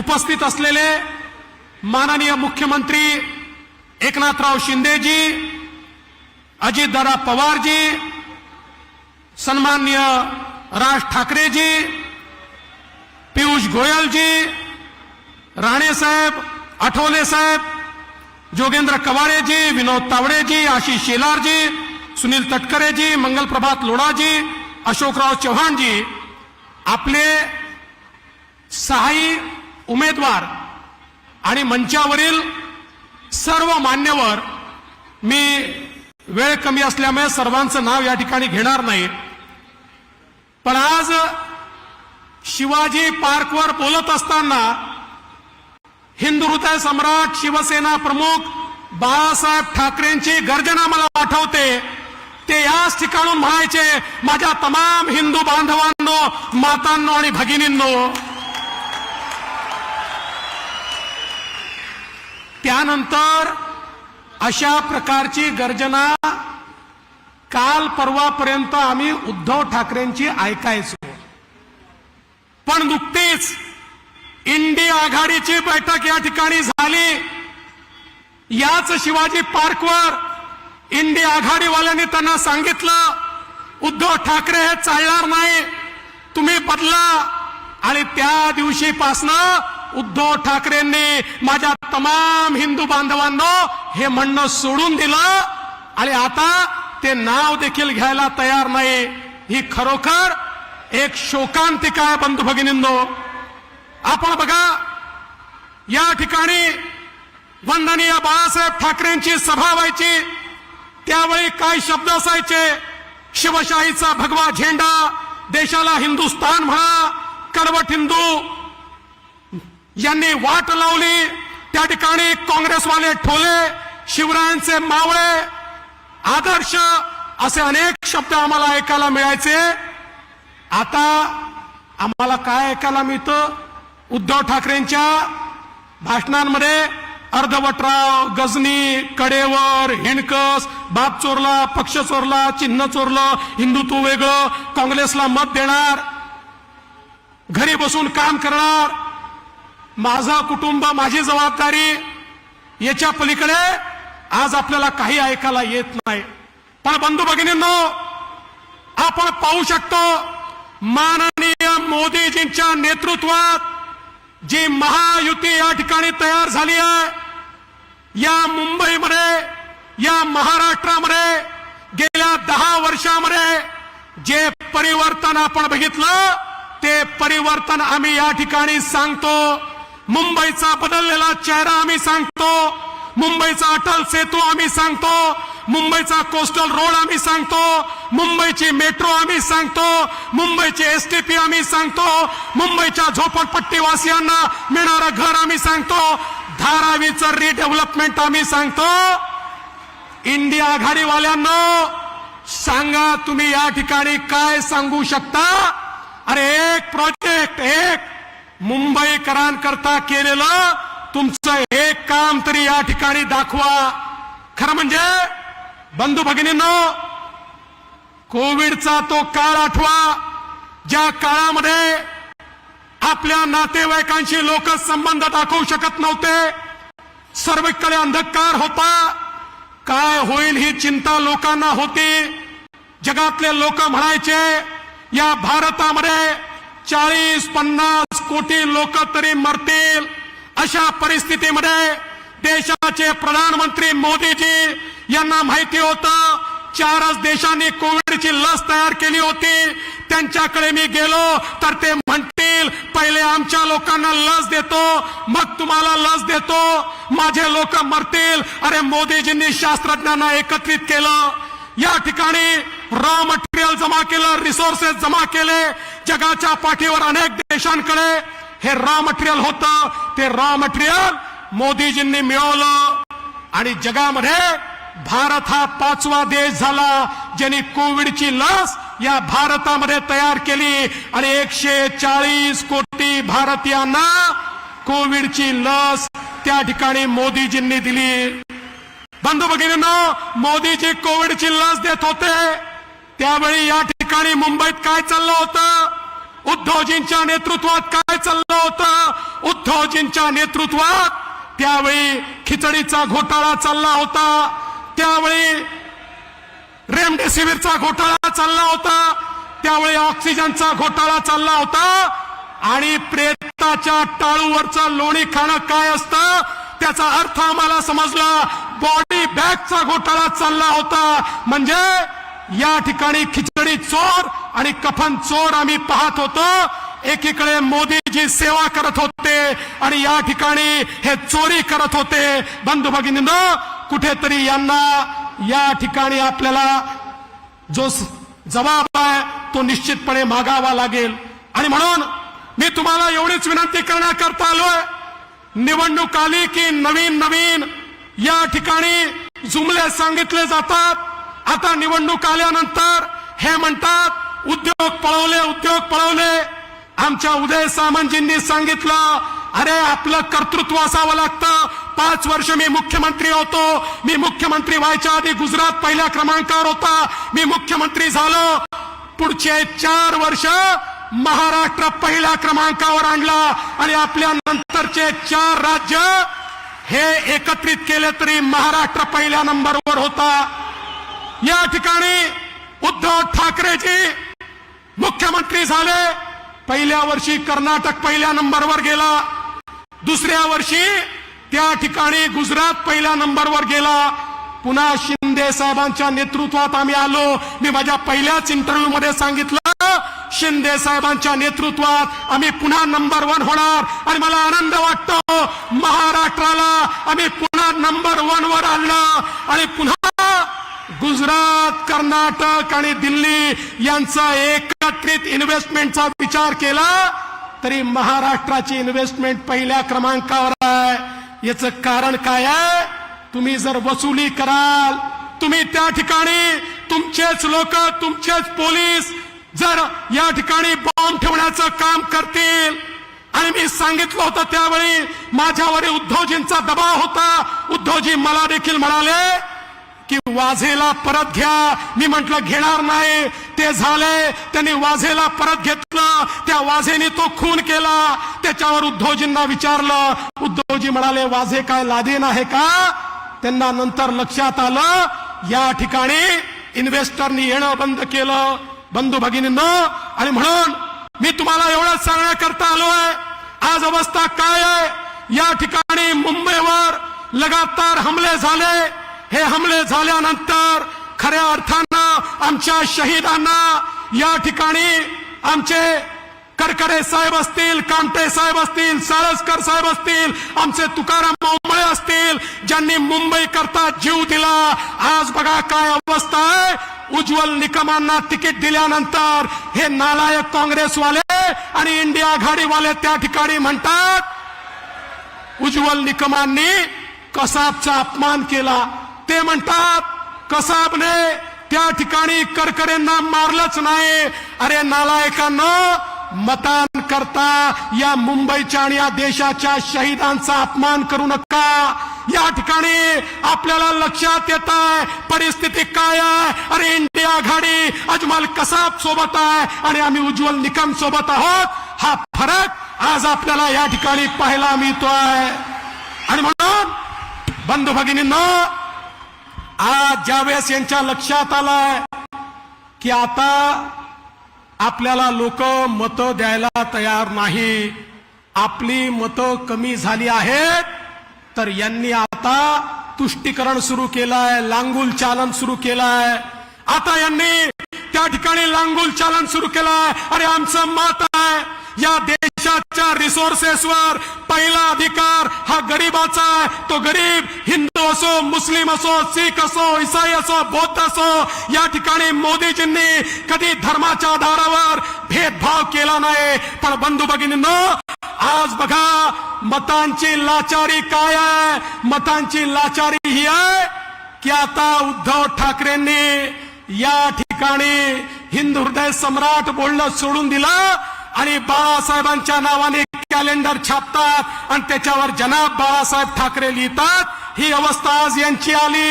उपस्थित असलेले माननीय मुख्यमंत्री एकनाथराव शिंदेजी अजितदादा पवारजी सन्माननीय राज ठाकरेजी पियुष गोयलजी राणेसाहेब आठवले साहेब जोगेंद्र कवाडेजी विनोद तावडेजी आशिष शेलारजी सुनील तटकरेजी मंगलप्रभात लोणाजी अशोकराव चव्हाणजी आपले सहाय्य उमेदवार आणि मंचावरील सर्व मान्यवर मी वेळ कमी असल्यामुळे सर्वांचं नाव या ठिकाणी घेणार नाही. पण आज शिवाजी पार्कवर बोलत असताना हिंदू हृदय सम्राट शिवसेना प्रमुख बाळासाहेब ठाकरेंची गर्जना मला आठवते. ते याच ठिकाणून म्हणायचे माझ्या तमाम हिंदू बांधवांनो मातांनो आणि भगिनींनो त्यानंतर अशा प्रकारची गर्जना काल परवापर्यंत आम्ही उद्धव ठाकरेंची ऐकायचो. पण नुकतीच इंडी आघाडीची बैठक या ठिकाणी झाली. याच शिवाजी पार्कवर इंडी आघाडीवाल्यांनी त्यांना सांगितलं उद्धव ठाकरे हे चालणार नाही तुम्ही बदला. आणि त्या दिवशीपासनं उद्धव ठाकरेंनी माझ्या तमाम हिंदू बांधवांना हे म्हणणं सोडून दिलं आणि आता ते नाव देखील घ्यायला तयार नाही ही खरोखर एक शोकांतिका आहे बंधू भगिनींनो. आपण बघा या ठिकाणी वंदनीय बाळासाहेब ठाकरेंची सभा व्हायची. त्यावेळी काय शब्द असायचे. शिवशाहीचा भगवा झेंडा देशाला हिंदुस्थान म्हणा कडवट हिंदू यांनी वाट लावली. त्या ठिकाणी काँग्रेसवाले ठोले शिवरायांचे मावळे आदर्श असे अनेक शब्द आम्हाला ऐकायला मिळायचे. आता आम्हाला काय ऐकायला मिळतं? उद्धव ठाकरेंच्या भाषणांमध्ये अर्धवटराव गजनी कडेवर हिणकस बाप चोरला पक्ष चोरला चिन्ह चोरलं हिंदुत्व वेगळं काँग्रेसला मत देणार घरी बसून काम करणार माझं कुटुंब माझी जबाबदारी याच्या पलीकडे आज आपल्याला काही ऐकायला येत नाही. पण बंधू भगिनींनो आपण पाहू शकतो माननीय मोदीजींच्या नेतृत्वात जी महायुती या ठिकाणी तयार झाली आहे या मुंबईमध्ये या महाराष्ट्रामध्ये गेल्या दहा वर्षामध्ये जे परिवर्तन आपण बघितलं ते परिवर्तन आम्ही या ठिकाणी सांगतो. मुंबईचा बदललेला चेहरा आम्ही सांगतो. मुंबईचा अटल सेतू आम्ही सांगतो. मुंबईचा कोस्टल रोड आम्ही सांगतो. मुंबईची मेट्रो आम्ही सांगतो. मुंबईची एसटीपी आम्ही सांगतो. मुंबईच्या झोपडपट्टीवासियांना मिळणारं घर आम्ही सांगतो. धारावीचं रिडेव्हलपमेंट आम्ही सांगतो. इंडिया आघाडीवाल्यांना सांगा तुम्ही या ठिकाणी काय सांगू शकता? अरे एक प्रोजेक्ट एक मुंबईकरांकरता केलेलं तुमचं एक काम तरी या ठिकाणी दाखवा. खरं म्हणजे बंधू भगिनींनो कोविडचा तो काळ आठवा ज्या काळामध्ये आपल्या नातेवाईकांशी लोक संबंध दाखवू शकत नव्हते. सर्वकडे अंधकार होता. काय होईल ही चिंता लोकांना होती. जगातले लोक म्हणायचे या भारतामध्ये चाळीस पन्नास कोटी लोक तरी मरतील. अशा परिस्थितीमध्ये देशाचे प्रधानमंत्री मोदीजी यांना माहिती होतं चारच देशांनी कोविडची लस तयार केली होती. त्यांच्याकडे मी गेलो तर ते म्हणतील पहिले आमच्या लोकांना लस देतो मग तुम्हाला लस देतो. माझे लोक मरतील. अरे मोदीजींनी शास्त्रज्ञांना एकत्रित केलं. या ठिकाणी रॉ मटेरियल जमा केलं रिसोर्सेस जमा केले जगाच्या पाठीवर अनेक देशांकडे हे रॉ मटेरियल होतं. ते रॉ मटेरियल मोदीजींनी मिळवलं आणि जगामध्ये भारत हा पाचवा देश झाला ज्यांनी कोविडची लस या भारतामध्ये तयार केली. आणि एकशे चाळीस कोटी भारतीयांना कोविडची लस त्या ठिकाणी मोदीजींनी दिली. बंधू भगिनींना मोदीजी कोविडची लस देत होते. त्यावेळी या ठिकाणी मुंबईत काय चाललं होतं? उद्धवजींच्या नेतृत्वात काय चाललं होतं? उद्धवजींच्या नेतृत्वात त्यावेळी खिचडीचा घोटाळा चालला होता. त्यावेळी रेमडेसिवीरचा घोटाळा चालला होता. त्यावेळी ऑक्सिजनचा घोटाळा चालला होता. आणि प्रेताच्या टाळूवरचं लोणी खाणं काय असतं? त्याचा अर्थ आम्हाला समजला. बॉडी बॅगचा घोटाळा चालला होता. म्हणजे या ठिकाणी खिचडी चोर आणि कफन चोर आम्ही पाहत होतो. एकीकडे मोदीजी सेवा करत होते आणि या ठिकाणी हे चोरी करत होते. बंधू भगिनीनं कुठेतरी यांना या ठिकाणी आपल्याला जो जबाब आहे तो निश्चितपणे मागावा लागेल. आणि म्हणून मी तुम्हाला एवढीच विनंती करण्याकरता आलोय. निवडणूक आली की नवीन नवीन या ठिकाणी जुमले सांगितले जातात. आता निवडणूक आल्यानंतर हे म्हणतात उद्योग पळवले उद्योग पळवले. आमच्या उदय सामंतजींनी सांगितलं अरे आपलं कर्तृत्व असावं लागतं. पाच वर्ष मी मुख्यमंत्री होतो. मी मुख्यमंत्री व्हायच्या आधी गुजरात पहिल्या क्रमांकावर होता. मी मुख्यमंत्री झालो. पुढचे चार वर्ष महाराष्ट्र पहिल्या क्रमांकावर आणला. आणि आपल्या नंतरचे चार राज्य हे एकत्रित केले तरी महाराष्ट्र पहिल्या नंबरवर होता. या ठिकाणी उद्धव ठाकरेजी मुख्यमंत्री झाले. पहिल्या वर्षी कर्नाटक पहिल्या नंबरवर गेला. दुसऱ्या वर्षी त्या ठिकाणी गुजरात पहिल्या नंबरवर गेला. पुन्हा शिंदे साहेबांच्या नेतृत्वात आम्ही आलो. मी माझ्या पहिल्याच इंटरव्ह्यू मध्ये सांगितलं शिंदे साहेबांच्या नेतृत्वात आम्ही पुन्हा नंबर वन होणार. आणि मला आनंद वाटतो महाराष्ट्राला आम्ही पुन्हा नंबर वन वर आणलं. आणि पुन्हा गुजरात कर्नाटक आणि दिल्ली यांचा एकत्रित इन्व्हेस्टमेंटचा विचार केला तरी महाराष्ट्राची इन्व्हेस्टमेंट पहिल्या क्रमांकावर आहे. याचं कारण काय आहे? तुम्ही जर वसुली कराल तुम्ही त्या ठिकाणी तुमचेच लोक तुमचेच पोलीस जर या ठिकाणी बॉम्ब ठेवण्याचं काम करतील. आणि मी सांगितलं होतं त्यावेळी माझ्यावर उद्धवजींचा दबाव होता. उद्धवजी मला देखील म्हणाले की वाझेला परत घ्या. मी म्हंटल घेणार नाही. ते झालंय त्यांनी वाझेला परत घेतलं. त्या वाझेने तो खून केला. त्याच्यावर उद्धवजींना विचारलं. उद्धवजी म्हणाले वाझे काय लादेन आहे का? त्यांना नंतर लक्षात आलं. या ठिकाणी इन्व्हेस्टरनी येणं बंद केलं. बंधू भगिनीनं आणि म्हणून मी तुम्हाला एवढंच सांगण्याकरता आलोय. आज अवस्था काय आहे? या ठिकाणी मुंबईवर लगातार हमले झाले. हे हमले झाल्यानंतर खऱ्या अर्थानं आमच्या शहीदांना या ठिकाणी आमचे करकरे साहेब असतील कामटे साहेब असतील साळसकर साहेब असतील आमचे तुकाराम मोंबळे असतील ज्यांनी मुंबई करता जीव दिला. आज बघा काय अवस्था आहे. उज्ज्वल निकमांना तिकीट दिल्यानंतर हे नालायक काँग्रेसवाले आणि इंडिया आघाडीवाले त्या ठिकाणी म्हणतात उज्ज्वल निकमांनी कसाबचा अपमान केला. ते म्हणतात कसाबने त्या ठिकाणी करकरेंना मारलंच नाही. अरे नालायकांना मतान करता या मुंबईच्या आणि या देशाच्या शहीदांचा अपमान करू नका. या ठिकाणी आपल्याला लक्षात येत आहे परिस्थिती काय आहे. अरे इंडिया आघाडी अजमल कसाब सोबत आहे आणि आम्ही उज्ज्वल निकम सोबत आहोत. हा फरक आज आपल्याला या ठिकाणी पाहायला मिळतोय. आणि म्हणून बंधू भगिनींना आज ज्यावेळेस यांच्या लक्षात आलाय की आता आपल्याला लोक मतं द्यायला तयार नाही आपली मतं कमी झाली आहेत तर यांनी आता तुष्टीकरण सुरू केलंय लांगुल चालन सुरू केलंय. आता यांनी त्या ठिकाणी लांगुल चालन सुरू केलंय. अरे आमचं मत आहे या देश देशाच्या रिसोर्सेसवर पहिला अधिकार हा गरीबाचा आहे. तो गरीब हिंदू असो मुस्लिम असो सिख असो इसाई असो बौद्ध असो या ठिकाणी मोदीजींनी कधी धर्माच्या आधारावर भेदभाव केला नाही. पण बंधू भगिनींनो आज बघा मतांची लाचारी काय आहे? मतांची लाचारी ही आहे की आता उद्धव ठाकरेंनी या ठिकाणी हिंद हृदय सम्राट बोलणं सोडून दिलं. आणि बाळासाहेबांच्या नावाने कॅलेंडर छापतात आणि त्याच्यावर जनाब बाळासाहेब ठाकरे लिहितात. ही अवस्था आज यांची आली.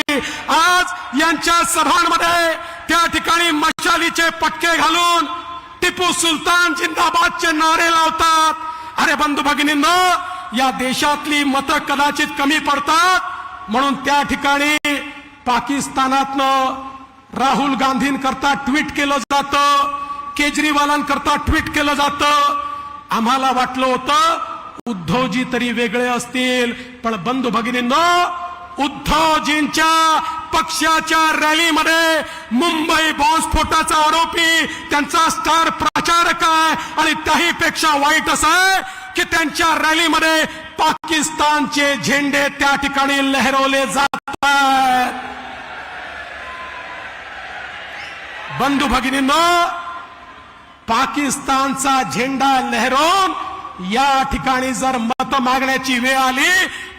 आज यांच्या सभांमध्ये त्या ठिकाणी मशालीचे पटके घालून टिपू सुलतान जिंदाबादचे नारे लावतात. अरे बंधू भगिनींनो या देशातली मतं कदाचित कमी पडतात. म्हणून त्या ठिकाणी पाकिस्तानातनं राहुल गांधींकरता ट्विट केलं जातं. केजरीवालांकरता ट्विट केलं जातं. आम्हाला वाटलं होतं उद्धवजी तरी वेगळे असतील पण बंधू भगिनींनो उद्धवजींच्या पक्षाच्या रॅलीमध्ये मुंबई बॉम्बस्फोटाचा आरोपी त्यांचा स्टार प्रचारक आहे आणि त्याही पेक्षा वाईट असं आहे की त्यांच्या रॅलीमध्ये पाकिस्तानचे झेंडे त्या ठिकाणी लहरवले जात आहेत. बंधू भगिनींना पाकिस्तानचा झेंडा लहरवून या ठिकाणी जर मत मागण्याची वेळ आली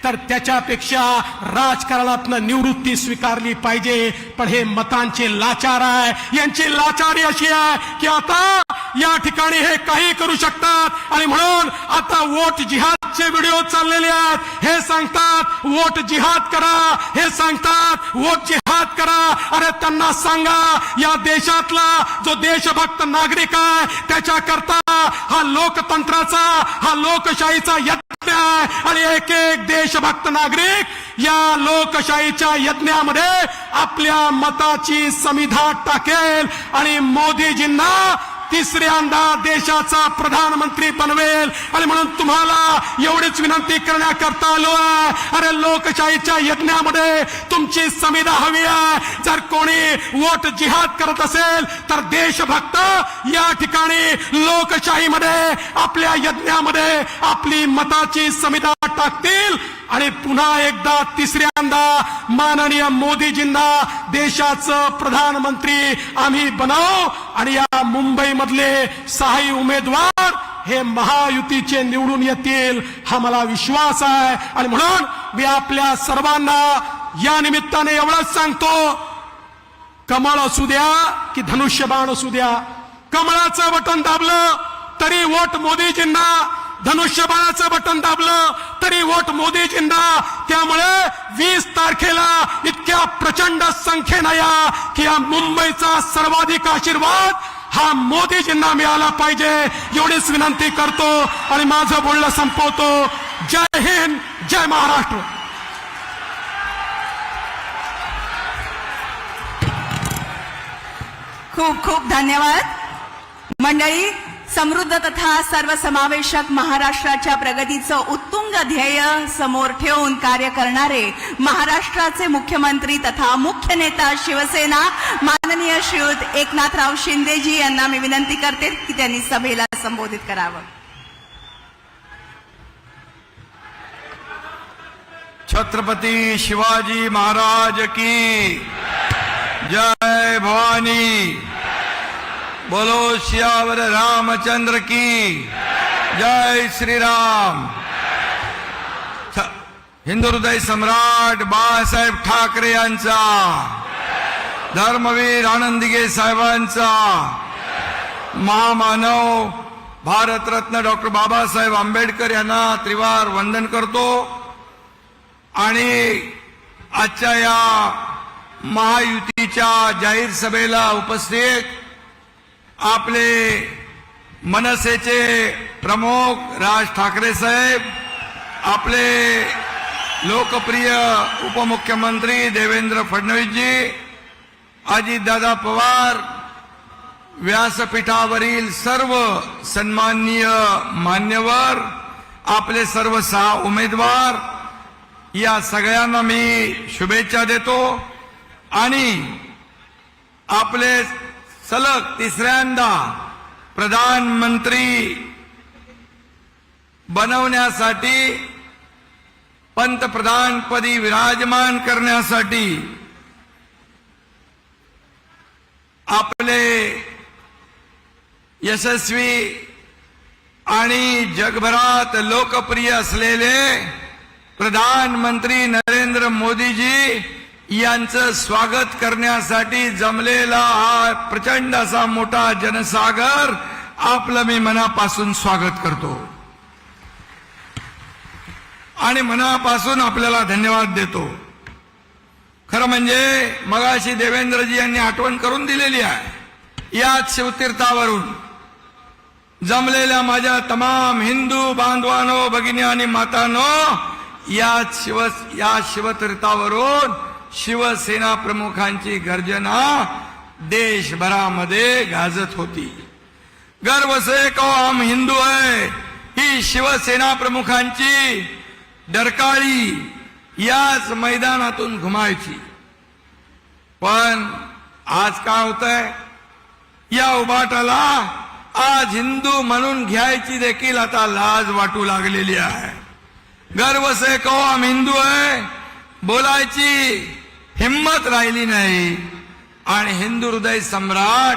तर त्याच्यापेक्षा राजकारणातनं निवृत्ती स्वीकारली पाहिजे. पण हे मतांचे लाचार आहे. यांची लाचारी अशी आहे की आता या ठिकाणी हे काही करू शकतात. आणि म्हणून आता वोट जिहादचे व्हिडिओ चाललेले आहेत. हे सांगतात वोट जिहाद करा. हे सांगतात वोट जिहाद करा. अरे त्यांना सांगा या देशातला जो देशभक्त नागरिक आहे त्याच्याकरता हा लोकतंत्राचा हा लोकशाहीचा यज्ञ आहे. आणि एक एक देशभक्त नागरिक या लोकशाहीच्या यज्ञामध्ये आपल्या मताची समिधा टाकेल. आणि मोदीजींना तिसऱ्यांदा देशाचा प्रधानमंत्री बनवेल. आणि म्हणून तुम्हाला एवढीच विनंती करण्याकरता आलो आहे. अरे लोकशाहीच्या यज्ञामध्ये तुमची संविधा हवी आहे. जर कोणी वोट जिहाद करत असेल तर देशभक्त या ठिकाणी लोकशाहीमध्ये आपल्या यज्ञामध्ये आपली मताची संविधा टाकतील. आणि पुन्हा एकदा तिसऱ्यांदा माननीय मोदीजींना देशाचं प्रधानमंत्री आम्ही बनाव आणि या मुंबईमधले सहाही उमेदवार हे महायुतीचे निवडून येतील हा मला विश्वास आहे. आणि म्हणून मी आपल्या सर्वांना या निमित्ताने एवढंच सांगतो कमळ असू द्या की धनुष्यबाण असू द्या कमळाचं बटन दाबलं तरी वोट मोदीजींना धनुष्यबाळाचं बटन दाबलं तरी वोट मोदीजींना त्यामुळे वीस तारखेला इतक्या प्रचंड संख्येनं या की या मुंबईचा सर्वाधिक आशीर्वाद हा मोदीजींना मिळाला पाहिजे. एवढीच विनंती करतो आणि माझं बोलणं संपवतो. जय हिंद जय महाराष्ट्र. खूप खूप धन्यवाद. मंडळी समृद्ध तथा सर्वसमावेशक महाराष्ट्राच्या प्रगतीचं उत्तुंग ध्येय समोर ठेवून कार्य करणारे महाराष्ट्राचे मुख्यमंत्री तथा मुख्य नेता शिवसेना माननीय श्रीयुत एकनाथराव शिंदेजी यांना मी विनंती करते की त्यांनी सभेला संबोधित करावं. छत्रपती शिवाजी महाराज की जय भवानी. बोलो सियावर रामचंद्र की। जय श्री राम हिंदू हृदय सम्राट बाळासाहेब ठाकरे यांचा। धर्मवीर आनंदिगे साहेबांचा। महामानव भारतरत्न डॉक्टर बाबासाहेब आंबेडकर यांना त्रिवार वंदन करतो. आणि आजच्या या महायुतीच्या जाहीर सभेला उपस्थित आपले मनसेचे प्रमुख राज ठाकरे साहेब आपले लोकप्रिय उपमुख्यमंत्री देवेंद्र फडणवीसजी अजितदादा पवार व्यासपीठावरील सर्व सन्माननीय मान्यवर आपले सर्व सहा उमेदवार या सगळ्यांना मी शुभेच्छा देतो आणि आपले सलग तिसऱ्यांदा प्रधानमंत्री बनवण्यासाठी पंतप्रधानपदी विराजमान करण्यासाठी आपले यशस्वी आणि जगभरात लोकप्रिय असलेले प्रधानमंत्री नरेंद्र मोदीजी यांचं स्वागत करण्यासाठी जमलेला हा प्रचंड असा मोठा जनसागर आपलं मी मनापासून स्वागत करतो. आणि मनापासून आपल्याला धन्यवाद देतो. खरं म्हणजे मगाशी देवेंद्रजी यांनी आठवण करून दिलेली आहे. याच शिवतीर्थावरून जमलेल्या माझ्या तमाम हिंदू बांधवानो भगिनी आणि मातानो या शिव या शिवतीर्थावरून शिवसेना प्रमुखांची गर्जना देशभरामध्ये गाजत होती. गर्व से आम हम हिंदू है ही शिवसेना प्रमुखांची डरकाळी याच मैदानातून घुमायची. पण आज काय होत आहे या उबाटाला आज हिंदू म्हणून घ्यायची देखील आता लाज वाटू लागलेली आहे. गर्व से कहो हम हिंदू आहे बोलायची हिंमत राहिली नाही. आणि हिंदू हृदय सम्राट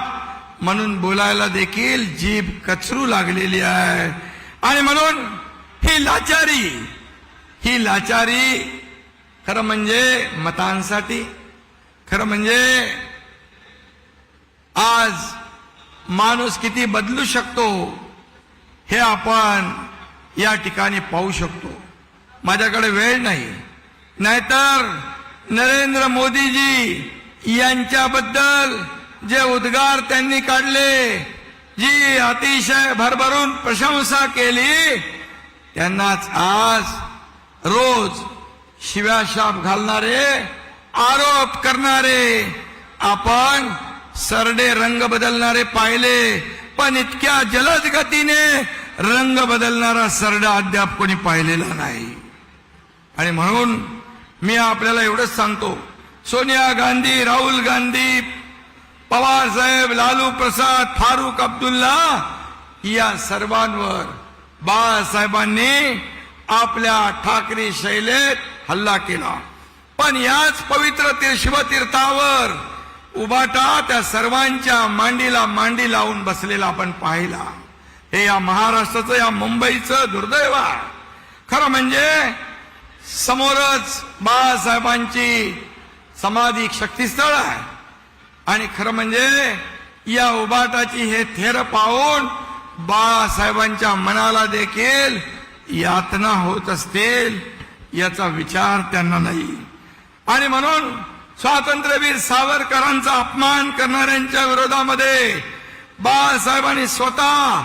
म्हणून बोलायला देखील जीभ कचरू लागलेली आहे. आणि म्हणून ही लाचारी ही लाचारी खरं म्हणजे मतांसाठी खरं म्हणजे आज माणूस किती बदलू शकतो हे आपण या ठिकाणी पाहू शकतो. माझ्याकडे वेळ नाही. नाहीतर नरेंद्र मोदीजी यांच्याबद्दल जे उद्गार त्यांनी काढले जी अतिशय भरभरून प्रशंसा केली त्यांनाच आज रोज शिव्याशाप घालणारे आरोप करणारे आपण सरडे रंग बदलणारे पाहिले पण इतक्या जलद गतीने रंग बदलणारा सरडा अद्याप कोणी पाहिलेला नाही. आणि म्हणून मी आपल्याला एवढंच सांगतो. सोनिया गांधी राहुल गांधी पवार साहेब लालू प्रसाद फारुख अब्दुल्ला या सर्वांवर बाळासाहेबांनी आपल्या ठाकरे शैलेत हल्ला केला. पण याच पवित्र शिवतीर्थावर उभाटा त्या सर्वांच्या मांडीला मांडी लावून बसलेला आपण पाहिला. हे या महाराष्ट्राचं या मुंबईचं दुर्दैव आहे. खरं म्हणजे समोरच बाळासाहेबांची समाधी शक्तीस्थळ आहे. आणि खरं म्हणजे या उबाटाची हे थेर पाहून बाळासाहेबांच्या मनाला देखील यातना होत असतील याचा विचार त्यांना नाही. आणि म्हणून स्वातंत्र्यवीर सावरकरांचा अपमान करणाऱ्यांच्या विरोधामध्ये बाळासाहेबांनी स्वतः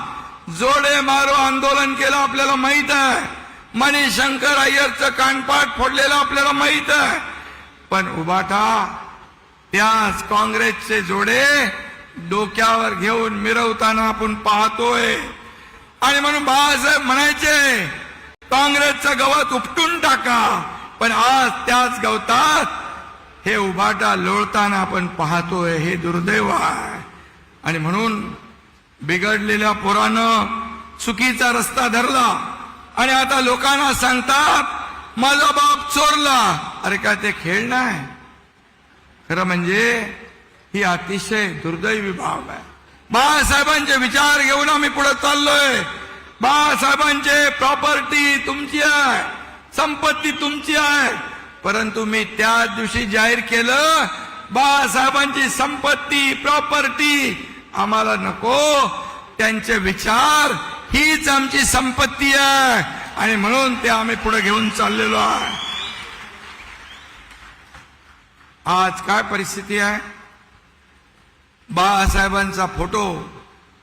जोडे मारो आंदोलन केलं आपल्याला माहीत आहे. मणिशंकर अय्यरचं कानपाट फोडलेलं आपल्याला माहीत आहे. पण उबाटा त्याच काँग्रेसचे जोडे डोक्यावर घेऊन मिरवताना आपण पाहतोय. आणि म्हणून बाळासाहेब म्हणायचे काँग्रेसचं गवत उपटून टाका पण आज त्याच गवतात हे उभाटा लोळताना आपण पाहतोय हे दुर्दैव आहे. आणि म्हणून बिघडलेल्या पोरानं चुकीचा रस्ता धरला. आणि आता लोकांना सांगतात माझा बाप चोरला. अरे काय ते खेळ नाही. खरं म्हणजे ही अतिशय दुर्दैवी बाब आहे. बाळासाहेबांचे विचार घेऊन आम्ही पुढे चाललोय. बाळासाहेबांचे प्रॉपर्टी तुमची आहे संपत्ती तुमची आहे. परंतु मी त्या दिवशी जाहीर केलं बाळासाहेबांची संपत्ती प्रॉपर्टी आम्हाला नको. त्यांचे विचार हीच आमची संपत्ती आहे. आणि म्हणून ते आम्ही पुढे घेऊन चाललेलो आहे. आज काय परिस्थिती आहे? बाळासाहेबांचा फोटो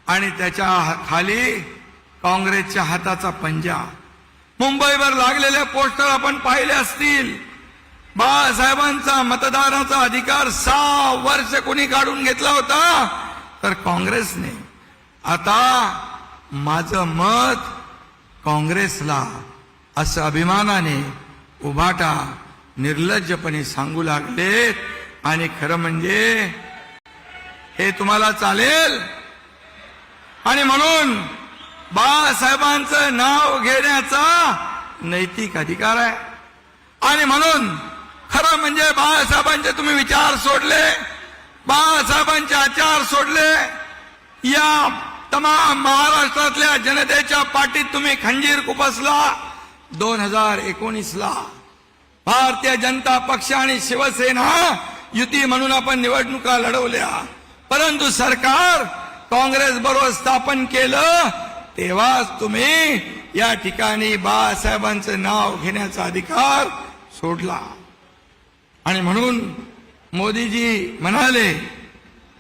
आणि त्याच्या हा- खाली काँग्रेसच्या हाताचा पंजा. मुंबईवर लागलेल्या पोस्टर आपण पाहिले असतील. बाळासाहेबांचा मतदानाचा अधिकार सहा वर्ष कोणी काढून घेतला होता? तर काँग्रेसने. आता माझं मत काँग्रेसला असं अभिमानाने उभाटा निर्लज्जपणे सांगू लागलेत आणि खरं म्हणजे हे तुम्हाला चालेल? आणि म्हणून बाळासाहेबांचं नाव घेण्याचा नैतिक अधिकार आहे. आणि म्हणून खरं म्हणजे बाळासाहेबांचे तुम्ही विचार सोडले बाळासाहेबांचे आचार सोडले या तमाम महाराष्ट्रातल्या जनतेच्या पाठीत तुम्ही खंजीर खुपसला दोन हजार एकोणीसला. भारतीय जनता पक्ष आणि शिवसेना युती म्हणून आपण निवडणुका लढवल्या. परंतु सरकार काँग्रेस बरोबर स्थापन केलं तेव्हाच तुम्ही या ठिकाणी बाळासाहेबांचं नाव घेण्याचा अधिकार सोडला. आणि म्हणून मोदीजी म्हणाले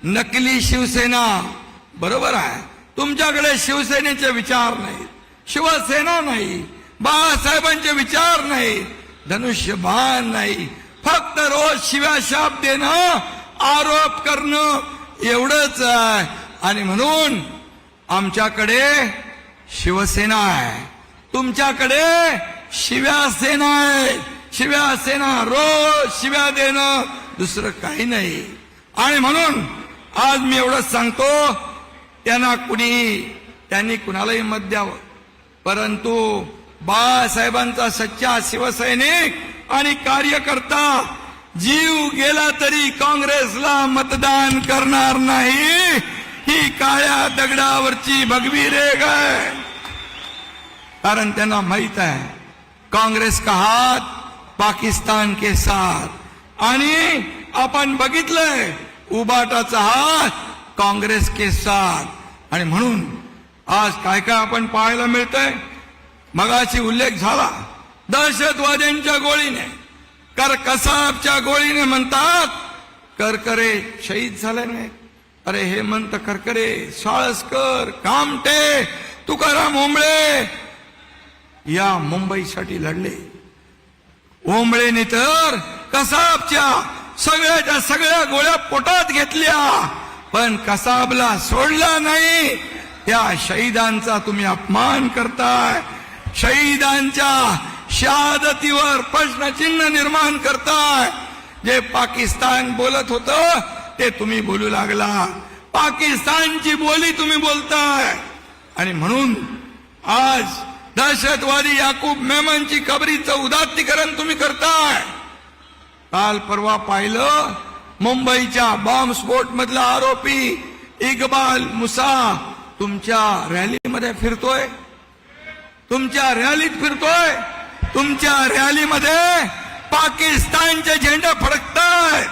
नकली शिवसेना बरोबर आहे. तुमच्याकडे शिवसेनेचे विचार नाही शिवसेना नाही बाळासाहेबांचे विचार नाही धनुष्यबाण नाही. फक्त रोज शिव्याशाप देणं आरोप करणं एवढंच आहे. आणि म्हणून आमच्याकडे शिवसेना आहे. तुमच्याकडे शिव्यासेना आहे. शिव्यासेना रोज शिव्या देणं दुसरं काही नाही. आणि म्हणून आज मी एवढंच सांगतो त्यांना कुणी त्यांनी कुणालाही मत द्यावं. परंतु बाळासाहेबांचा सच्चा शिवसैनिक आणि कार्यकर्ता जीव गेला तरी काँग्रेसला मतदान करणार नाही. ही काळ्या दगडावरची भगवी रेग आहे. कारण त्यांना माहीत आहे काँग्रेस का हात पाकिस्तान के साथ. आणि आपण बघितलंय उबाटाचा हात काँग्रेस के साथ. आणि म्हणून आज काय काय आपण पाहायला मिळतंय? मगाशी उल्लेख झाला दहशतवाद्यांच्या गोळीने कर कसाबच्या गोळीने म्हणतात करकरे शहीद झाले नाही अरे हेमंत करकरे साळसकर कामटे तुकाराम ओंबळे या मुंबईसाठी लढले. ओंबळेने तर कसाबच्या सगळ्याच्या सगळ्या गोळ्या पोटात घेतल्या. पण कसाबला सोडला नाही त्या शहीदांचा तुम्ही अपमान करताय. शहीदांच्या शहादतीवर प्रश्नचिन्ह निर्माण करताय. जे पाकिस्तान बोलत होत ते तुम्ही बोलू लागला. पाकिस्तानची बोली तुम्ही बोलताय. आणि म्हणून आज दहशतवादी याकूब मेमनची कबरीचं उदात्तीकरण तुम्ही करताय. काल परवा पाहिलं मुंबईच्या बॉम्बस्फोट मधला आरोपी इकबाल मुसा तुमच्या रॅलीमध्ये फिरतोय. तुमच्या रॅलीत फिरतोय. तुमच्या रॅलीमध्ये पाकिस्तानचे झेंडे फडकताय